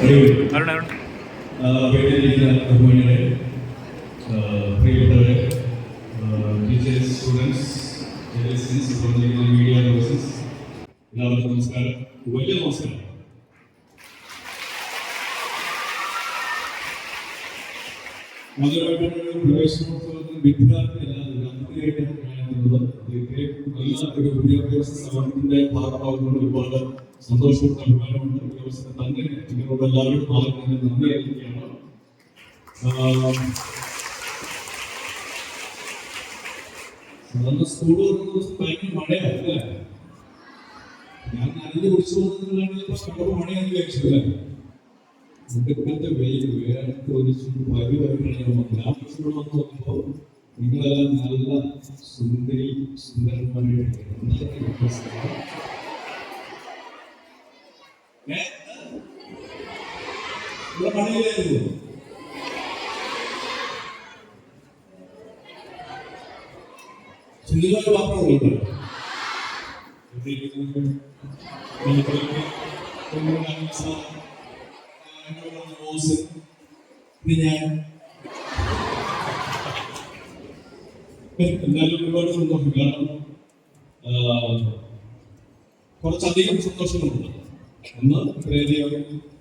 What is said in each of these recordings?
അരുൺ അരുൺ വേദിയിലിരിക്കുന്ന ബഹുമാനികളെ പ്രിയപ്പെട്ടവരെ teachers students journalists വന്നിരിക്കുന്ന media persons എല്ലാവർക്കും നമസ്കാരം വലിയ നമസ്കാരം മധുരമായിട്ടുള്ള പ്രവേശനോത്സവത്തിന് വിദ്യാർത്ഥിയല്ലാതെ അതിഥിയായിട്ടാണ് ഞാനെത്തുന്നത് നല്ല ഒരു വിദ്യാഭ്യാസ സ്ഥാപനത്തിന്റെ ഭാഗമാകുന്ന ഒരുപാട് സന്തോഷവും അഭിമാനമുണ്ട് ഈ അവസരം തന്നെ നിങ്ങളോട് എല്ലാവരും തന്നെ നന്ദി അറിയിക്കുകയാണ്. സാധാരണ സ്കൂൾ ഭയങ്കര മഴയല്ലേ ഞാൻ നനഞ്ഞ് കുടിച്ചു പോകുന്നതിനാണെങ്കിൽ കണ്ടപ്പോൾ മഴയാണ് കഴിച്ചത്. ഇപ്പോഴത്തെ വെയിൽ വേറെ ഒരു വരി വരികയാണ് ഗ്രാഫിക്സിലൂടെ വന്ന് നോക്കുമ്പോൾ 우리나라 나라가 순들이 순간만을 배웠습니다. 네? 이거 많이 해요. 순간을 바꾸고 있어요. 그리고 그리고 공부하면서 그런 모습 그냥 എന്നാലും സന്തോഷം കാരണം കുറച്ചധികം സന്തോഷമുണ്ട് ഒന്ന് ഇത്രയധികം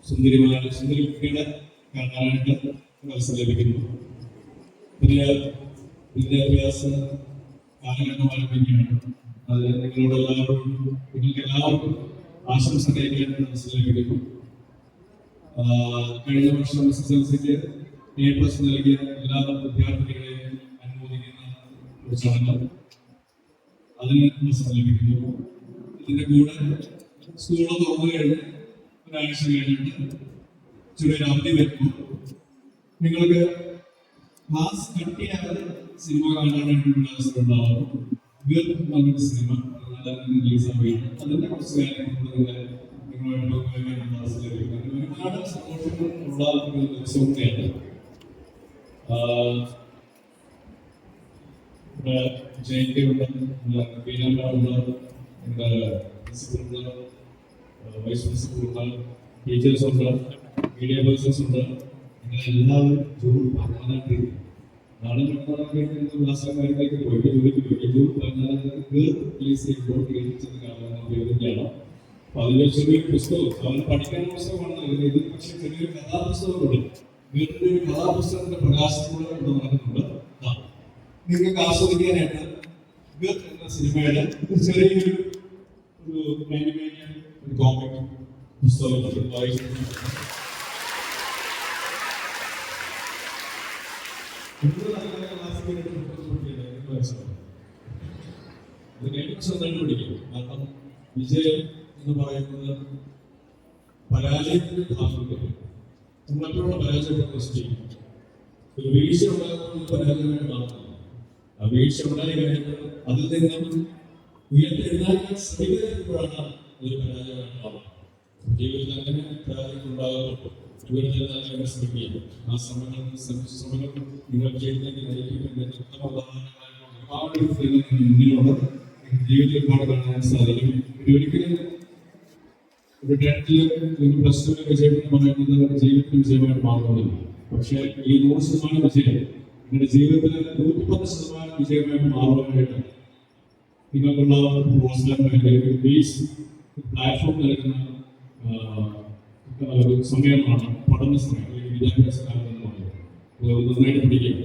സുന്ദരിമായ സുന്ദരി കുട്ടികളെ കാണാനായിട്ട് അവസരം ലഭിക്കുന്നു. പുതിയ വിദ്യാഭ്യാസ കാലഘട്ടം ആരംഭിക്കുകയാണ് അത് നിങ്ങളോട് എല്ലാവരും നിങ്ങൾക്ക് എല്ലാവർക്കും ആശംസ കഴിക്കാനായിട്ട് അവസരം ലഭിക്കുന്നു. കഴിഞ്ഞ വർഷം എസ് എസ് എൽ സിക്ക് എ പ്ലസ് നൽകിയ എല്ലാ അനുമോദിക്കുന്ന ഒരു അതിനെ അവസരം ഇതിന്റെ കൂടെ സ്കൂൾ തുറന്നു കഴിഞ്ഞ് ഒരാഴ്ച കഴിഞ്ഞിട്ട് ചെറിയൊരു അവധി വരുന്നു. നിങ്ങൾക്ക് ക്ലാസ് കട്ട് ചെയ്യാതെ സിനിമ കാണാനായിട്ടുള്ള അവസരം ഉണ്ടാവും. സിനിമ റിലീസ് ആവുകയാണ് അതിന്റെ കുറച്ച് കാര്യങ്ങൾ നിങ്ങളെ നിങ്ങളുമായിട്ട് പങ്കുവയ്ക്കാനുള്ള അവസരം ലഭിക്കും ഒരുപാട് സന്തോഷങ്ങൾ ഉള്ള ഒരു ആഹ് ഇവിടെ ജയന്തി ഉണ്ട് ഉണ്ട് നമ്മുടെ പ്രിൻസിപ്പൽ ഉണ്ട് വൈസ് പ്രിൻസിപ്പൽ ഉണ്ട് ടീച്ചേഴ്സ് ഉണ്ട് മീഡിയ പേഴ്സൺസ് ഉണ്ട്. നിങ്ങൾ എല്ലാവരും ജൂൺ പതിനാലാം തീയതി നാളെ പതിനാലാം ക്ലാസ്സിലെ കാര്യത്തിലേക്ക് പോയി ജോലിക്ക് പോയി ജൂൺ പതിനാലാം തീയതി റിലീസ് ചെയ്യുമ്പോൾ തിരിച്ചത് കാണാൻ ഉപയോഗിക്കുകയാണ് അപ്പൊ അതിലെ ചെറിയൊരു പുസ്തകം അവൻ പഠിക്കാൻ പുസ്തകമാണ് ഇത് പക്ഷേ ചെറിയൊരു കഥാപുസ്തകമുണ്ട്. വീട്ടിൽ ഒരു കഥാപുസ്തകത്തിന്റെ പ്രകാശത്തിലൂടെ കൊണ്ട് നടക്കുന്നുണ്ട്. നിങ്ങൾക്ക് ആസ്വദിക്കാനായിട്ട് ഗർത്ത് എന്ന സിനിമയുടെ ചെറിയൊരു ഒരു ഒരു കോമിക് പുസ്തകം മനസ്സിലാവും. അത് കഴിഞ്ഞ തന്നെ കാരണം വിജയം എന്ന് പറയുന്നത് പരാജയത്തിന്റെ ഭാഗമാണ്. മറ്റുള്ള പരാജയത്തെ ചെയ്യും ഒരു വീഴ്ച ഉണ്ടാകുന്ന പരാജയമായിട്ട് മാറുന്നു. വീഴ്ച ഉണ്ടായി കഴിഞ്ഞിട്ട് അതിൽ നിന്നും ഉയർത്തെഴുന്നേൽക്കാൻ ശ്രമിക്കുമ്പോഴാണ് ഒരു പരാജയമായിട്ട് മാറുന്നത് ജീവിതത്തിൽ അങ്ങനെ പരാജയം ഉണ്ടാകുമ്പോൾ ഉയർത്തെഴുന്നേൽക്കാൻ ശ്രമിക്കുക. ആ ശ്രമങ്ങൾ ശ്രമങ്ങൾ നിങ്ങൾ ജീവിതത്തിലേക്ക് നയിക്കുമെന്ന് ഉത്തമോദാഹരണങ്ങളായിട്ടുള്ള ഒരുപാട് കാര്യങ്ങൾ മുന്നിലുണ്ട് ജീവിതത്തിൽ ഒരുപാട് കാണാൻ സാധിക്കും. ഒരിക്കലും ഒരു ടെൻത്തിൽ ഒരു പ്ലസ് ടു വിജയം എന്ന് പറയുന്നത് ജീവിതത്തിൽ വിജയമായിട്ട് മാറുന്നില്ല. പക്ഷേ ഈ നൂറ് ശതമാനം വിജയം നിങ്ങളുടെ ജീവിതത്തിൽ നൂറ്റിപ്പത്ത് ശതമാനം വിജയമായിട്ട് മാറുവാനായിട്ട് നിങ്ങൾക്കുള്ള പ്ലാറ്റ്ഫോം നൽകുന്ന സമയമാണ് പഠന സമയം അല്ലെങ്കിൽ വിദ്യാഭ്യാസ കാലം എന്ന് പറയുന്നത്. നന്നായിട്ട് പഠിക്കുക.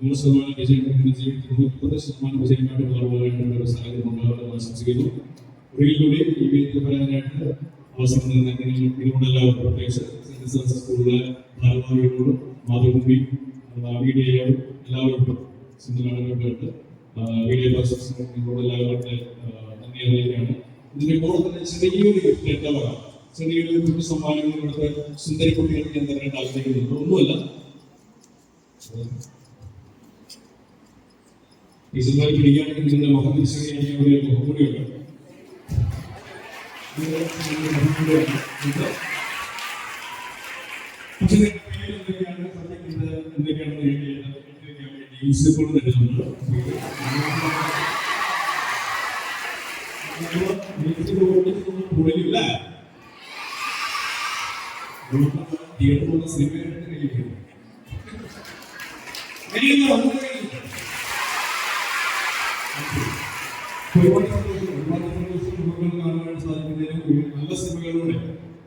നൂറ് ശതമാനം വിജയം ജീവിതത്തിൽ നൂറ്റിപ്പത്ത് ശതമാനം വിജയമായിട്ട് മാറുവാനായിട്ടുള്ള ഒരു സാഹചര്യം ഉണ്ടാകുമെന്ന് ആശംസിക്കുന്നു. ഒരിക്കലൂടെ ഈ വിധത്തിൽ പറയാനായിട്ട് അവസരം തന്നെ നിങ്ങളുടെ എല്ലാവരും പ്രത്യേകിച്ച് സെന്റ് സ്കൂളിലെ ഭാരവാഹികളോടും മാതൃഭൂമി മീഡിയയോടും എല്ലാവർക്കും സിന്ധുകാണുകൾക്ക് വീഡിയോ നിങ്ങളോട് എല്ലാവരുടെ നന്ദി അറിയിക്കുകയാണ്. ഇതിന്റെ കൂടെ തന്നെ ചെറിയൊരു ഗിഫ്റ്റ് എന്താ ചെറിയൊരു ഗിഫ്റ്റ് സമ്മാനങ്ങൾ കൊടുത്ത് സുന്ദരി കുട്ടികൾക്ക് ഞാൻ തരാനായിട്ട് ആഗ്രഹിക്കുന്നുണ്ട് ഒന്നുമല്ല. ടീച്ചർമാർ പിടിക്കുകയാണെങ്കിൽ നിങ്ങളുടെ മുഖം തിരിച്ചറിയാൻ ഒരു മുഖം കൂടിയുണ്ട് പക്ഷേ പ്രിൻസിപ്പൾ നല്ല സിനിമകളിലൂടെ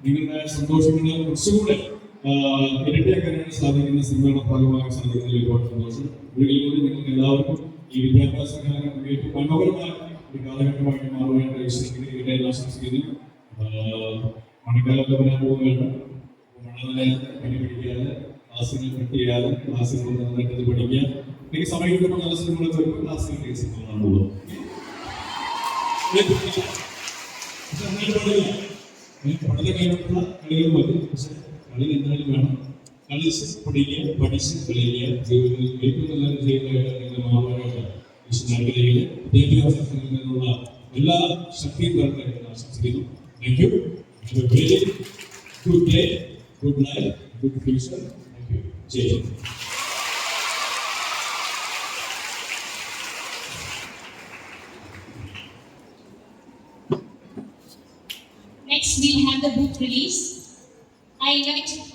നിങ്ങളുടെ സന്തോഷങ്ങളെ കുറച്ചുകൂടെ ഇരട്ടിയാക്കാനായിട്ട് സാധിക്കുന്ന സിനിമകളുടെ ഭാഗമായി സാധിക്കുന്നതിൽ ഒരുപാട് സന്തോഷം ഒരിക്കൽ കൂടി നിങ്ങൾക്ക് എല്ലാവർക്കും ഈ വിദ്യാഭ്യാസ കാലഘട്ടം ഏറ്റവും മനോഹരമായ ഒരു കാലഘട്ടമായിട്ട് മാറുവാനായിട്ട് ഈശ്വരനെ എല്ലാ ആശംസിക്കുന്നു മഴക്കാലത്ത് വരാൻ പോവുകയാണ് മഴ പനി പിടിക്കാതെ ക്ലാസ്സുകൾ കട്ട് ചെയ്യാതെ ക്ലാസ്സുകൾ നന്നായിട്ട് പഠിക്കുക നല്ല സിനിമകൾ വരുമ്പോൾ സിനിമ കാണുള്ളൂ പഠന കളി എന്തായാലും വേണം കളിച്ച് പഠിക്കുക പഠിച്ച് കളിക്കുക ജീവിതത്തിൽ ഏറ്റവും നല്ല ചെയ്യുന്നതായിട്ട് നിങ്ങൾ മാറുവാനായിട്ട് ഈശ്വരൻ ആഗ്രഹിക്കുക വിദ്യാഭ്യാസത്തിൽ നിന്നുള്ള എല്ലാ ശക്തിയും തരട്ടെ എന്ന് ആശംസിക്കുന്നു thank you very good day good night good future thank you Jai Hind Next, we'll have the book release. I next